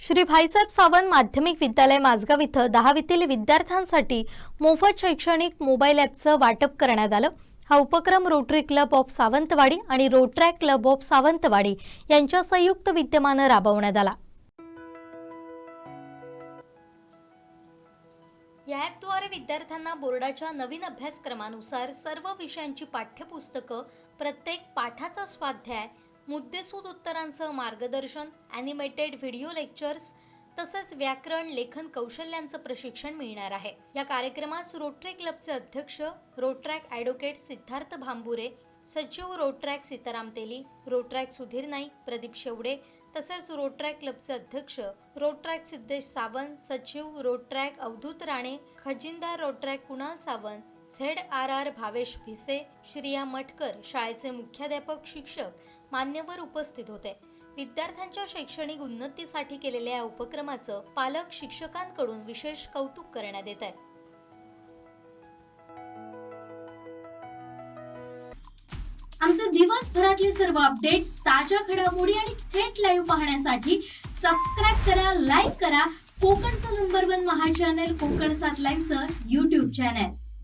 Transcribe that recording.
श्री भाईसाहेब सावंत माध्यमिक विद्यालय माझगाव इथं दहावीतील विद्यार्थ्यांसाठी मोफत शैक्षणिक मोबाईल ॲपचं वाटप करण्यात आलं. हा उपक्रम रोटरी क्लब ऑफ सावंतवाडी आणि रोट्रॅक क्लब ऑफ सावंतवाडी यांच्या संयुक्त विद्यमानं राबवण्यात आला. या ॲपद्वारे विद्यार्थ्यांना बोर्डाच्या नवीन अभ्यासक्रमानुसार सर्व विषयांची पाठ्यपुस्तकं प्रत्येक पाठाचा स्वाध्याय मुद्देसूद उत्तरांसह मार्गदर्शन ॲनिमेटेड व्हिडिओ लेक्चर्स तसंच व्याकरण लेखन कौशल्यांचं प्रशिक्षण मिळणार आहे. या कार्यक्रमास रोटरी क्लबचे अध्यक्ष रोट्रॅक ॲडव्होकेट सिद्धार्थ भांबुरे सचिव रोट्रॅक सीताराम तेली रोट्रॅक सुधीर नाईक प्रदीप शेवडे तसेच रोट्रॅक क्लबचे अध्यक्ष रोट्रॅक सिद्धेश सावंत सचिव Rotaract Avdhoot Rane खजिनदार Rotaract Kunal Sawant Z R R Bhavesh Bhise Shriya Matkar शाळेचे मुख्याध्यापक शिक्षक मान्यवर उपस्थित होते. विद्यार्थ्यांच्या शैक्षणिक उन्नतीसाठी केलेल्या या उपक्रमाचं पालक शिक्षकांकडून विशेष कौतुक करण्यात येत आहे. आमचे दिवसभरातले सर्व अपडेट्स ताज्या घडामोडी आणि थेट लाईव्ह पाहण्यासाठी सबस्क्राईब करा लाईक करा. कोकणचं नंबर वन महा चॅनल कोकण सात लाईव्हचं युट्यूब चॅनल